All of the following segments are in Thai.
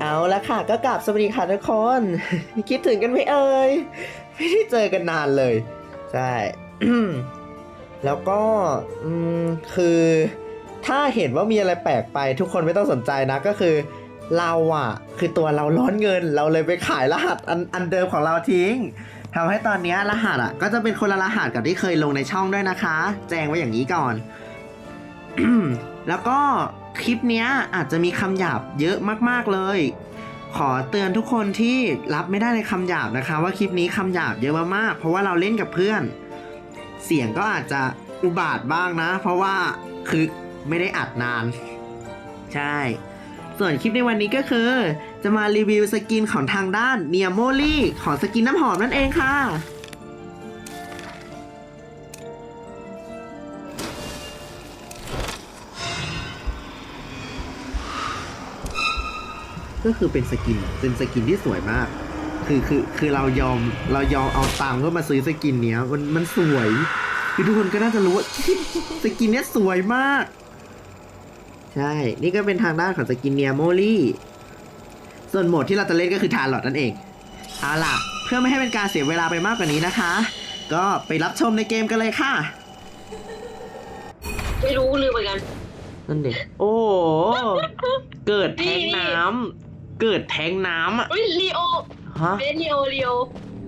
เอาละค่ะก็กลับสวัสดีค่ะทุกคน คิดถึงกันไหมเอ่ยไม่ได้เจอกันนานเลย ใช่แล้วก็คือถ้าเห็นว่ามีอะไรแปลกไปทุกคนไม่ต้องสนใจนะก็คือ เราอะคือตัวเราร้อนเงิน เราเลยไปขายรหัสอันอันเดิมของเราทิ้งทำให้ตอนนี้รหัสอะก็จะเป็นคนละรหัสกับที่เคยลงในช่องด้วยนะคะ แจ้งไว้อย่างนี้ก่อนแล้วก็ คลิปนี้อาจจะมีคำหยาบเยอะมากๆเลย ขอเตือนทุกคนที่รับไม่ได้ในคำหยาบนะคะ ว่าคลิปนี้คำหยาบเยอะมากๆเพราะว่าเราเล่นกับเพื่อน เสียงก็อาจจะอุบาทบ้างนะ เพราะว่าคือไม่ได้อัดนาน ใช่ ส่วนคลิปในวันนี้ก็คือ จะมารีวิวสกินของทางด้านเนียโมลี่ของสกินน้ำหอมนั่นเองค่ะ ก็คือเป็นสกินเป็นสกินที่สวยมาก คือคือคือเรายอมเรายอมเอาตังค์เพื่อมาซื้อสกินเนี้ยมันมันสวยคือทุกคนก็น่าจะรู้ว่าสกินเนี้ยสวยมาก ใช่ นี่ก็เป็นทางด้านของสกินเนียโมลี่ส่วนโหมดที่เราจะเล่นก็คือทาร์ลอตนั่นเองเอาล่ะ เพื่อไม่ให้เป็นการเสียเวลาไปมากกว่านี้นะคะ ก็ไปรับชมในเกมกันเลยค่ะ ไม่รู้ลืมเหมือนกันนั่นเด็กโอ้โหเกิดแทงน้ำ เกิดแทงน้ำอะอุ้ยลีโอฮะเบสลีโอลีโอ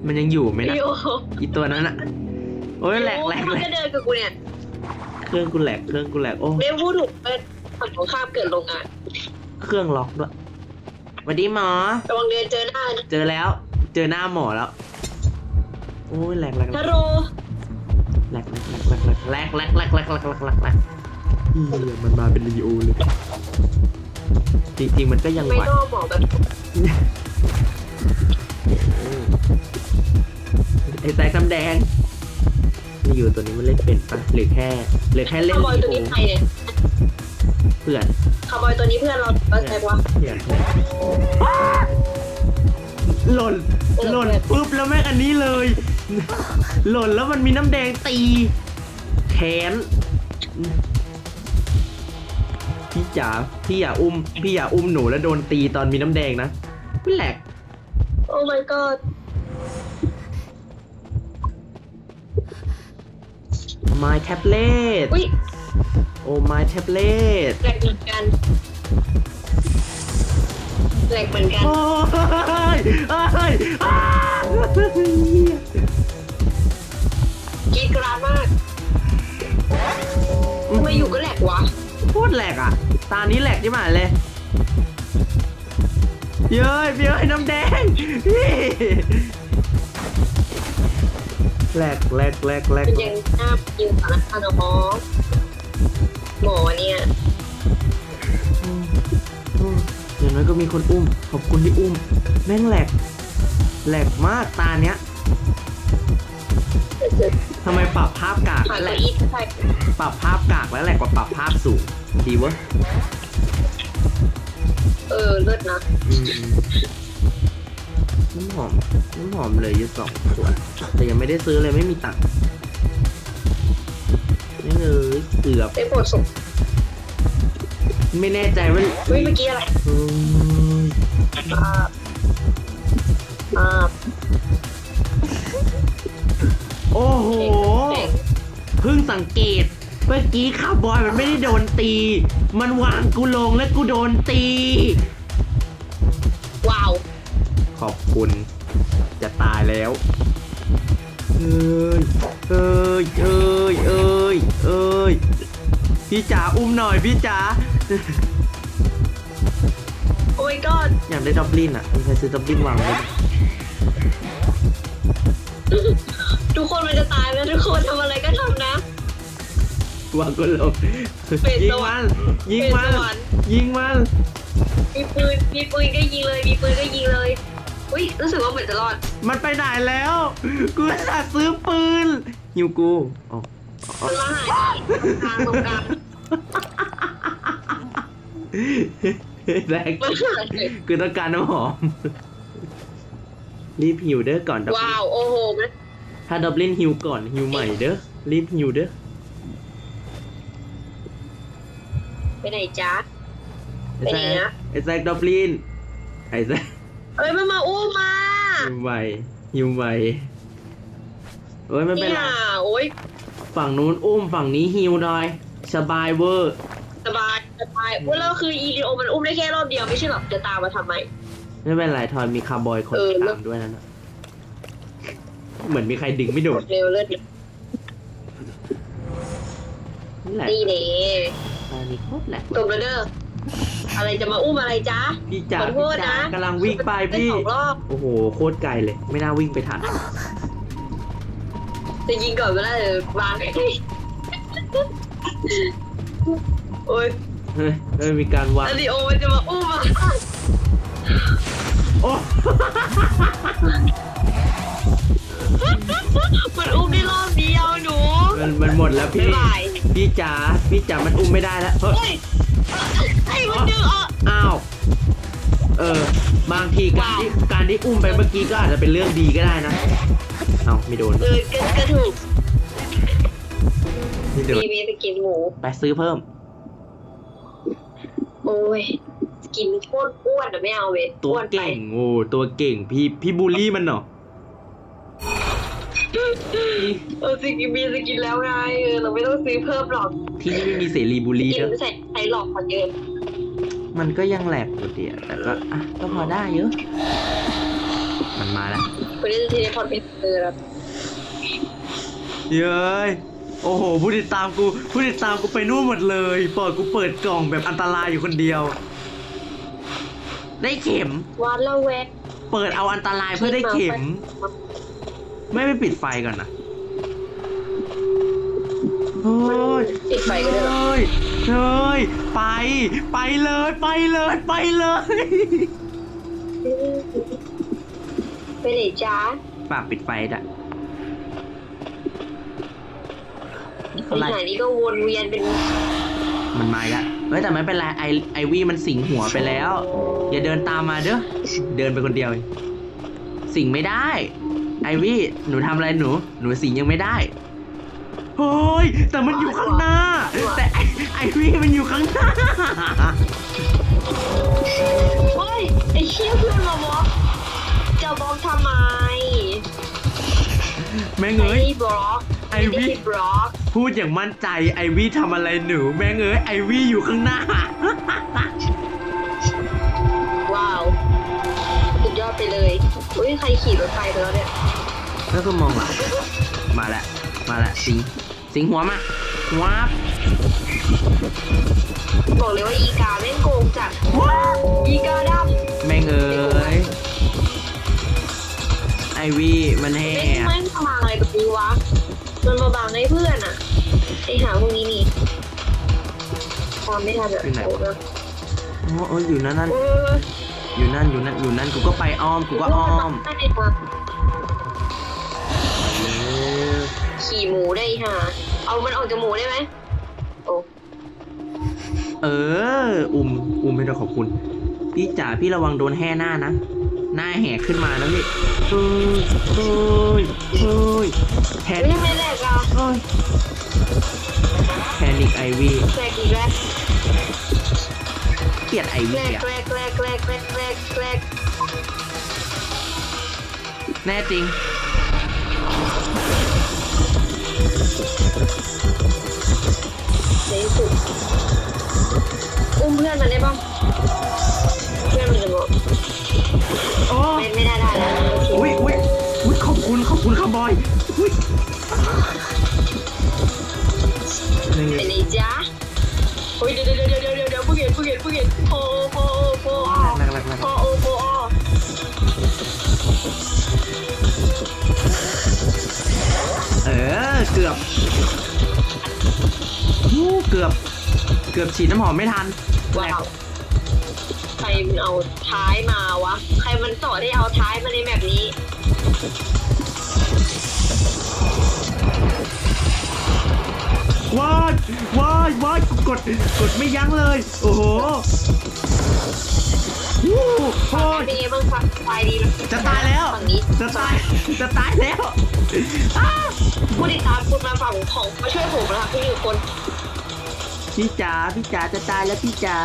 มันยังอยู่ไหมนะลีโออีตัวนั้นอะโอ้ยแหลกแหลกมันแหลก็กเดินกับกูเนี่ยเครื่องกูแหลกเครื่องกูแหลกโอ้เบสพูดถูกเป็นฝั่งของข้ามเกิดลงอะเครื่องล็อกด้วยสวัสดีหมอระวังเดินเจอหน้านะเจอแล้ว เจอหน้าหมอแล้วโอ้ยแหลกแหลกแหลฮักลโหลแหลกแหลกแหลกแหลกแหลกแหลกแหลกแหลกแหลกแหลกแหลกแหลกเฮียมันมาเป็นรีโอเลย จริงๆมันก็ยังไม่ไหวต้องบอกแบบไอ้แตกน้ำแดงรีโอตัวนี้มันเล่นเป็นปะหรือแค่หรือแค่เล่นคาร์บอยรีตัวโอนี้ใครเนี่ยเพื่อนคาร์บอยตัวนี้เพื่อนเราเออใครวะ เพื่อนหล่นหล่นปุ๊บแล้วแม่งอันนี้เลย หล่นแล้วมันมีน้ำแดงตี แขนพี่ จ๋าพี่อย่าอุ้ม พี่อย่าอุ้มหนูแล้วโดนตีตอนมีน้ำแดงนะไม่แหลก โอ้ my god my tablet อุ้ยโอ้ my tablet แหลกเหมือนกันแหลกเหมือนกัน โอ้ยเอ้ยอ้ากรีดกราดมากทำไมอยู่ก็แหลกวะ โคตรแหลกอะ ตานี้แหลกที่หมายเลย เย้ยเย้ยน้ำแดงแหลกแหลกแหลกแหลกเป็นยังหน้ายิงสารคดีหมอหมอเนี่ยอย่างน้อยก็มีคนอุ้ม ขอบคุณที่อุ้ม แม่งแหลก แหลกมากตาเนี้ยทำไมปรับภาพกากผ่านแหลกปรับภาพกากแล้วแหลกกว่าปรับภาพสูง ดีเวะเออเลิศนะอืมน้ำหอมน้ำหอมเลยอยู่สองขวดแต่ยังไม่ได้ซื้อเลยไม่มีตังค์ไม่เลยเกือบ ไปโปรดส่งไม่แน่ใจว่าเฮ้ยเมื่อกี้อะไรเฮ้ยภาพภาพโอ้โหแข่ง เพิ่งสังเกตเมื่อกี้คาวบอยมันไม่ได้โดนตี มันวางกูลงและกูโดนตี ว้าว ขอบคุณ จะตายแล้วเอ้ยเอ้ยเอ้ยเอ้ยเอ้ยพี่จ๋าอุ้มหน่อยพี่จ๋าโอ้ my god อยากได้ดับลินอะมีใครซื้อดับลินวางไว้ไหมทุกคนมันจะตายแล้วทุกคนทำอะไรก็ทำนะ วางก็ลงเป็นยิสงวรมัรนค์ยิงมันเป็นสวรรค์ ยิงมันมีปืน มีปืนก็ยิงเลย มีปืนก็ยิงเลย อุ้ย รู้สึกว่าเหมือนจะรอด มันไปไหนแล้ว กูจะซื้อปืนหิวกูอ๋ออ๋อมันมาหาที่ตรงกลางตรงกลางแรกมันหายคือต้องการน้ำหอม รีบหิวเด้อก่อนดับลิว้านวโอ้โหมันถ้าดับลินหิวก่อนหิวใหม่เด้อรีบหิวเด้อ ไปไหนจ๊ะไอ้แซไปไหนกนะไอ้แซกดับลินไอ้แซ่เอ้ยมันมาอุ้มมาฮิวไวฮิวไวเอ้ยไม่เป็นนี่ไรอะโอ้ยฝั่งนู้นอุ้มฝั่งนี้ฮิวหน่อย สบายเวอร์ สบายสบายว่าแล้วคืออีลีโอมันอุ้มได้แค่รอบเดียวไม่ใช่หรอจะตามมาทำไม ไม่เป็นไรทอยมีคาร์บอยคนเออ ตามด้วยนั่นนะเหมือนมีใครดึงไม่โดดเร็วเลิศนี่แหละ นี่เน่ต อนนี้โคตรแหละตบแล้วเด้ออะไรจะมาอุ้มอะไรจ๊ะพี่จ๋าขอโทพี่ษจ๋านะ กำลังวิ่งไปได้พี่ สองรอบโอ้โหโคตรไกลเลย ไม่น่าวิ่งไปทันจะยิงก่อนก็ได้เออวางโอ้ยเฮ้ยเฮ้ยมีการวางแล้วลีโอมันจะมาอุ้มมาโอ้มันอุ้มได้รอบเดียวหนูมันมันหมดแล้วพี่บ๊ายบาย พี่จ๋าพี่จ๋ามันอุ้มไม่ได้แล้วเฮ้ยเฮ้ยไอ้มันดึงออก อ้าว เออ บางทีการที่การที่อุ้มไปเมื่อกี้ก็อาจจะเป็นเรื่องดีก็ได้นะ เอ้าไม่โดนเออก็ก็ถูกไม่โดนมีมีสกินหมู ไปซื้อเพิ่ม โอ้ยสกินโคตรอ้วนอะไม่เอาเว้ยตัวอ้นไป เก่งโอ้ตัวเก่งพี่พี่บูลลี่มันเหรอ เออสกินมีสกินแล้วไงเออเราไม่ต้องซื้อเพิ่มหรอกที่นี่ไม่มีเสรีบูลสลี่กินเด้อใส่ใส่หลอกคนเยินมันก็ยังแหลกอยู่ดีอะแต่ก็อะก็พอได้เยอะ มันมาแล้วคนนี้จะเทเลพอร์ตเป็นเออแล้วเย้ยโอ้โหผู้ติดตามกูผู้ติดตามกูไปนู่นหมดเลยปล่อยกูเปิดกล่องแบบอันตรายอยู่คนเดียว ได้เข็มวันละแวกเปิดเอาอันตรายเพื่อได้เข็ม ไม่ไปปิดไฟก่อนนะเฮ้ยปิดไฟก็ได้หรอ เฮ้ยเฮ้ยไป ไปเลยไปเลยไปเลย ไปไหนจ้าปากปิดไฟด่ะไปไหนนี่ก็วนเวียนเป็นมันมาอีกแล้วเฮ้ยแต่ไม่เป็นไรไอไอวี่มันสิงหัวไปแล้ว อย่าเดินตามมาเด้อ เดินไปคนเดียวเอง สิงไม่ได้ ไอวี่หนูทำอะไรหนู หนูสิงยังไม่ได้เฮ้ยแต่มันอยู่ข้างหน้า แต่ไอไอวี่มันอยู่ข้างหน้าเฮ้ยไอ้เชี่ยเพื่อนมาบล็อกจะบล็อกทำไมแม่งไอ้เอ้ยบล็อกไอ้วิม่ด้บล็อกพูดอย่างมั่นใจไอวี่ทำอะไรหนู แม่งเอ้ยไอวี่อยู่ข้างหน้า ว้าวสุดยอดไปเลย อุ้ยใครขี่รถไฟไปแล้วเนี่ยแล้วก็มองหลังมาแล้วมาแล้วสิงสิงหัวมาวับบอกเลยว่าอีกาแม่งโกงจัดอีกาดำแม่งเอ้ยไอวี่มันแห่แม่งแม่งมาอะไรแบบนี้วะมันมาบังให้เพื่อนอะไอหาพวกนี้นี่ความไม่ทันอะอ๋อเอออยู่นั่นนั่นเอออยู่นั่นอยู่นั่นอยู่นั่นกูก็ไปอ้อมกูก็อ้อมได้มาขี่หมูได้อีห่าเอามันออกจากหมูได้ไหมโอ้เออ อุ้มอุ้มไม่ต้องขอบคุณ พี่จ๋าพี่ระวังโดนแห่หน้านะ หน้าแหกขึ้นมานะพี่เฮ้ยเฮ้ยเฮ้ยแพไม่นิใช่ไม่แรกอะเฮ้ยแพนิกไอวี่แรกอีกแล้ว เกลียดไอแรวี่กอะแรกแรกแรกแรกแรกแรกแน่จริง ในที่สุดอุ้มเพื่อนมันได้ป่ะเพื่อนมันจะบอกโอ้ไม่ไม่ได้ได้แล้วโอเคอุ้ยอุ้ยอุ้ยขอบคุณขอบคุณครับบอยอุ้ยไปเลยจ้าโอ้ยเดี๋ยวเดี๋ยวเดี๋ยวเดี๋ยว เดี๋ยวเดี๋ยวผู้เห็นผู้เห็นผู้เห็นโอ้โอ้โอ้โอ้หนักหนักหนักโอ้โอ้โอ้โอ้เออ เกือบวู้เกือบ เกือบฉีดน้ำหอมไม่ทันว้าวใครมันเอาท้ายมาวะ ใครมันสอนให้เอาท้ายมาในแบบนี้ ว้ายว้ายว้ายกดกดไม่ยั้งเลย โอ้โหวู้โอ้ยเป็นไงบ้างครับสบายดีไหมจะตายแล้วฝั่งนี้จะตายจะตายแล้วอ้าผู้ติดตามคุณมาฝั่งของมาช่วยผมนะครับพี่อยู่คนพี่จ๋าพี่จ๋าจะตายแล้วพี่จ๋า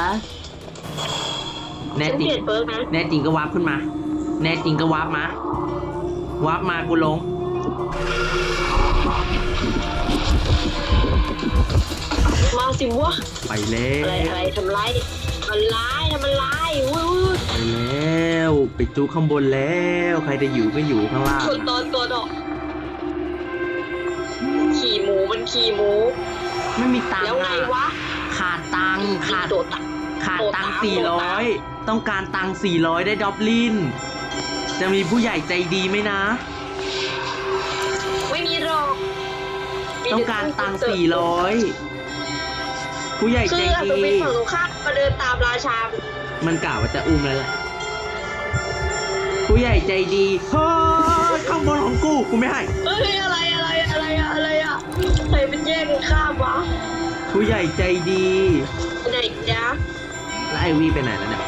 แน่ฉันจริเปงลี่ยนเปิร์กนะแน่จริงก็วาร์ปขึ้นมา แน่จริงก็วาร์ปมาวาร์ปมากูลง มาสิวะไปแล้อะไรวอะไรทำไรทำร้ายทำร้ายวุ้ยวุ้ยไปแล้วไปจุกข้างบนแล้ว ใครจะอยู่ก็อยู่ข้างล่างชนตอนตัวดอกขี่หมูมันขี่หมู ไม่มีตังแล้วค์ไงอะวะขาดตังค์ขาดโดดตักขาดตังค์โตตามสี่โตร้อตามยต้องการตังค์สี่ร้อยได้ดอบลิน จะมีผู้ใหญ่ใจดีไหมนะ ไม่มีหรอกมีต้องแต่การตังค์ตู้สี่ร้อย ผู้ใหญ่คืใจออัศดีวินฝั่งตรงข้ามมาเดินตามราชามันกล่าวว่าจะอุ้มแล้วแหละผู้ใหญ่ใจดีเฮ้ยข้างบนของกูกูไม่ให้เฮ้ยอะไรอะไรอะไรอะอะไรอะใครเป็นแย่งกันข้ามวะผู้ใหญ่ใจดีไหนจ๊ะแล้วไอวี่ไปไหนแล้วเนี่ย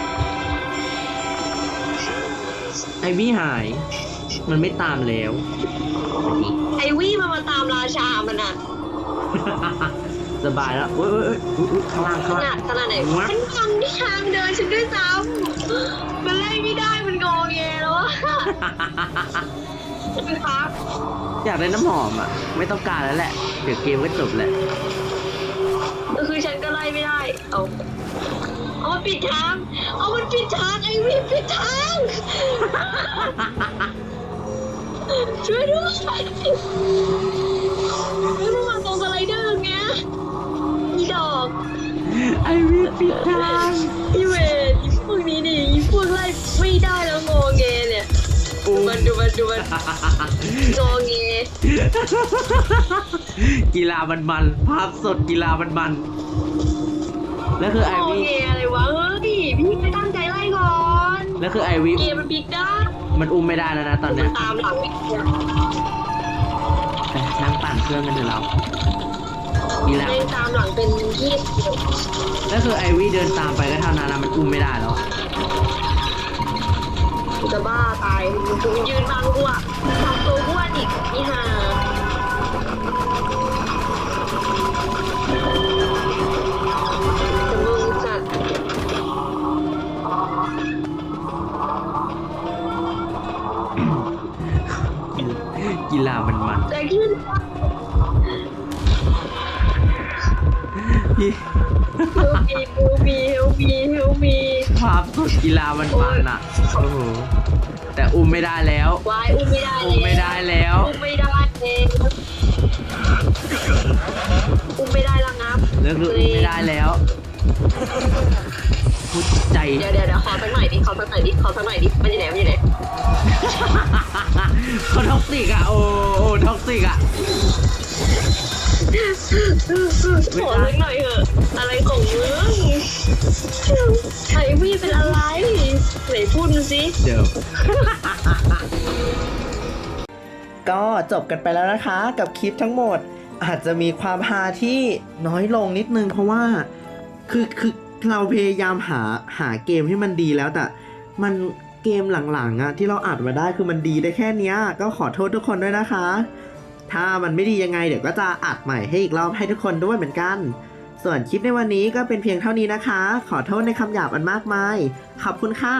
ไอวี่หาย มันไม่ตามแล้ว ไอวี่มันมาตามราชามันอะ สบายแล้วเอ้ยเอ้ยเอ้ยอุ๊ยข้างล่างขข้างล่านาดง ขนาดไหนวะฉันฟังที่ทางเดินฉันด้วยซ้ำมันไล่ไม่ได้มันงอแงแล้วอะคุณครับอยากได้น้ำหอมอะ ไม่ต้องการแล้วแหละ เดี๋ยวเกมก็จบแหละก็คือฉันก็ไล่ไม่ได้ เอาเอามันปิดทาง เอามันปิดทางไอวี่ปิดทาง ช่วยด้วยไม่ต้องม ปิดทางอีเวนอีพวกนี้นี่อีพวกไล่ไม่ได้แล้วงอแงเนี่ยดูมันดูมันดูมันงอแงกีฬามันมันๆภาพสดกีฬามันมันๆแล้วคือไองอวี่แงอะไรวะเฮ้ยพี่ไม่ตั้งใจไล่ก่อนแล้วคือไอวี่เกมมันพลิกได้มันอุ้มไม่ได้แล้วนะตอนมัเนี้นยตามหลังเนี่ยไปนั่งปั่นเครื่องกันเถอะเรา กีฬาเล่นตามหลังเป็นที่แล้วคือไอวี่เดินตามไปก็เท่านั้นนะมันอุ้มไม่ได้แล้วอะจะบ้าตายมึงยืนบังกูอะทำตัวอ้วนอีกนี่ฮาแต่มึงจัดกีฬามันมันแต่ขึ้น พี่เฮลมีเฮลมีเฮลมีเฮลมีภาพสดกีฬามันมันๆอะโอ้โหแต่อุ้มไม่ได้แล้ว วายอุ้มไม่ได้อุ้มไม่ได้แล้วอุ้มไม่ได้เลยอุ้มไม่ได้แล้วงับแล้วคืออุ้มไม่ได้แล้วพูดใจเดี๋ยวเดี๋ยวเดี๋ยวขอสักหน่อยดิขอสักหน่อยดิขอสักหน่อยดิมันอยู่ไหนมันอยู่ไหนเขาท็อกซิกอะโอ้โอ้ท็อกซิกอะ ขอสักหน่อยเถอะ อะไรของมึงไอวี่เป็นอะไรไหนพูดมาสิ เดี๋ยว ก็จบกันไปแล้วนะคะกับคลิปทั้งหมด อาจจะมีความฮาที่น้อยลงนิดนึงเพราะว่า คือคือเราพยายามหาหาเกมที่มันดีแล้วแต่มันเกมหลังๆอะที่เราอัดมาได้คือมันดีได้แค่นี้ก็ขอโทษทุกคนด้วยนะคะ ถ้ามันไม่ดียังไงเดี๋ยวก็จะอัดใหม่ให้อีกรอบให้ทุกคนด้วยเหมือนกัน ส่วนคลิปในวันนี้ก็เป็นเพียงเท่านี้นะคะ ขอโทษในคำหยาบอันมากมาย ขอบคุณค่ะ